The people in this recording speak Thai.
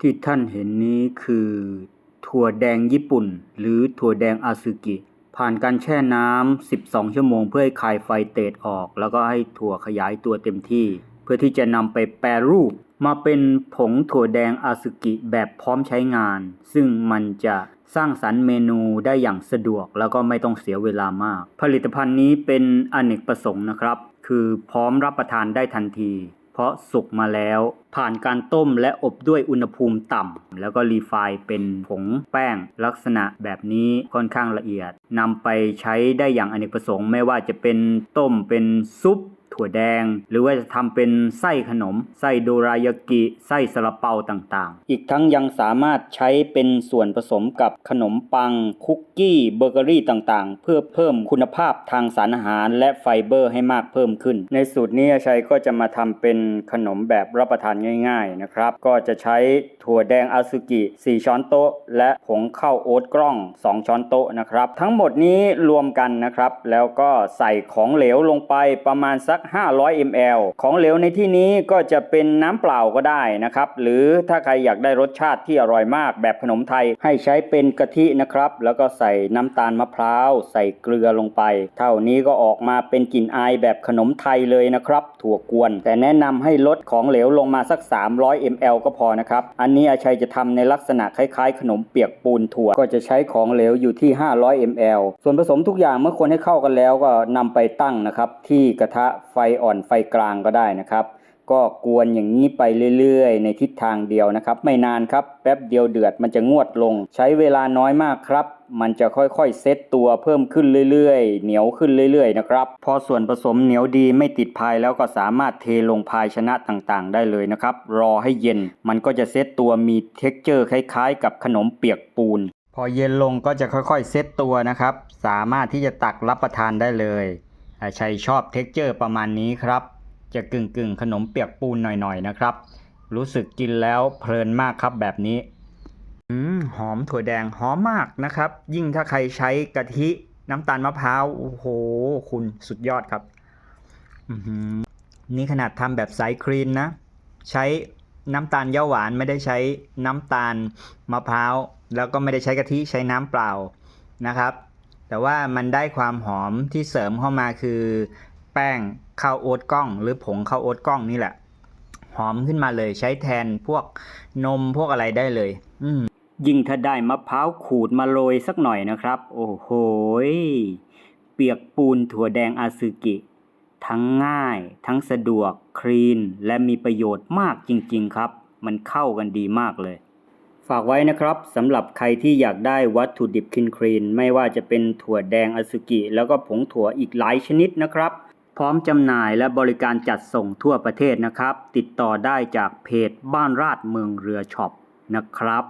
ที่ท่านเห็นนี้คือ ถั่วแดงญี่ปุ่น หรือถั่วแดงอาซึกิ ผ่านการแช่น้ำ 12 ชั่วโมงเพื่อให้คายไฟเตดออก แล้วก็ให้ถั่วขยายตัวเต็มที่ เพื่อที่จะนำไปแปรรูป มาเป็นผงถั่วแดงอาซึกิแบบพร้อมใช้งาน ซึ่งมันจะสร้างสรรค์เมนูได้อย่างสะดวก แล้วก็ไม่ต้องเสียเวลามาก ผลิตภัณฑ์นี้เป็นอเนกประสงค์นะครับ คือพร้อมรับประทานได้ทันที เพราะสุกมาแล้ว ผ่านการต้มและอบด้วยอุณหภูมิต่ำ แล้วก็รีไฟล์เป็นผงแป้ง ลักษณะแบบนี้ค่อนข้างละเอียดนำไปใช้ได้อย่างอเนกประสงค์ไม่ว่าจะเป็นต้มเป็นซุป ถั่วแดง หรือว่าจะทำเป็นไส้ขนม ไส้โดรายากิ ไส้ซาลาเปาต่างๆ อีกทั้งยังสามารถใช้เป็นส่วนผสมกับขนมปัง คุกกี้เบเกอรี่ต่างๆ เพื่อเพิ่มคุณภาพทางสารอาหารและไฟเบอร์ให้มากเพิ่มขึ้น ในสูตรนี้ชัยก็จะมาทำเป็นขนมแบบรับประทานง่าย ๆนะครับ ก็จะใช้ถั่วแดงอาซึกิ 4 ช้อนโต๊ะ และผงข้าวโอ๊ตกล้อง 2 ช้อนโต๊ะนะครับ ทั้งหมดนี้รวมกันนะครับ แล้วก็ใส่ของเหลวลงไปประมาณสัก500 ml ของเหลวในที่นี้ก็จะเป็นน้ำเปล่าก็ได้นะครับ หรือถ้าใครอยากได้รสชาติที่อร่อยมากแบบขนมไทยให้ใช้เป็นกะทินะครับ แล้วก็ใส่น้ำตาลมะพร้าว ใส่เกลือลงไป เท่านี้ก็ออกมาเป็นกลิ่นอายแบบขนมไทยเลยนะครับ ถั่วกวน แต่แนะนำให้ลดของเหลวลงมาสัก 300 ml ก็พอนะครับ อันนี้อาชัยจะทำในลักษณะคล้ายๆ ขนมเปียกปูนถั่ว ก็จะใช้ของเหลวอยู่ที่ 500 ml ส่วนผสมทุกอย่างเมื่อคนให้เข้ากันแล้วก็นำไปตั้งนะครับที่กระทะไฟอ่อนไฟกลางก็ได้นะครับ ก็กวนอย่างนี้ไปเรื่อยๆ ในทิศทางเดียวนะครับ ไม่นานครับแป๊บเดียวเดือดมันจะงวดลง ใช้เวลาน้อยมากครับ มันจะค่อยๆเซตตัวเพิ่มขึ้นเรื่อยๆ เหนียวขึ้นเรื่อยๆนะครับ พอส่วนผสมเหนียวดีไม่ติดพายแล้วก็สามารถเทลงภายชนะต่างๆ ได้เลยนะครับ รอให้เย็นมันก็จะเซตตัวมีเท็กเจอร์คล้ายๆ กับขนมเปียกปูนพอเย็นลงก็จะค่อยๆเซตตัวนะครับ สามารถที่จะตักรับประทานได้เลย อาชัยชอบเท็กเจอร์ประมาณนี้ครับ จะกึ่งกึ่งขนมเปียกปูนหน่อยๆนะครับ รู้สึกกินแล้วเพลินมากครับแบบนี้ อืมหอมถั่วแดงหอมมากนะครับ ยิ่งถ้าใครใช้กะทิน้ำตาลมะพร้าวโอ้โห คุณสุดยอดครับนี่ขนาดทำแบบไซส์ครีนนะ ใช้น้ำตาลเย้าหวานไม่ได้ใช้น้ำตาลมะพร้าว แล้วก็ไม่ได้ใช้กะทิใช้น้ำเปล่านะครับ แต่ว่ามันได้ความหอมที่เสริมเข้ามาคือ แป้งข้าวโอ๊ตกล้อง หรือผงข้าวโอ๊ตกล้องนี่แหละ หอมขึ้นมาเลยใช้แทนพวกนมพวกอะไรได้เลย อืมยิ่งถ้าได้มะพร้าวขูดมาโรยสักหน่อยนะครับ โอ้โหเปียกปูนถั่วแดงอาซึกิ ทั้งง่าย ทั้งสะดวกคลีน และมีประโยชน์มากจริง ๆ ครับ มันเข้ากันดีมากเลย ฝากไว้นะครับสำหรับใครที่อยากได้วัตถุดิบคินครีนไม่ว่าจะเป็นถั่วแดงอสุกิ แล้วก็ผงถั่วอีกหลายชนิดนะครับ พร้อมจำหน่ายและบริการจัดส่งทั่วประเทศนะครับ ติดต่อได้จากเพจบ้านราดเมืองเรือช็อปนะครับ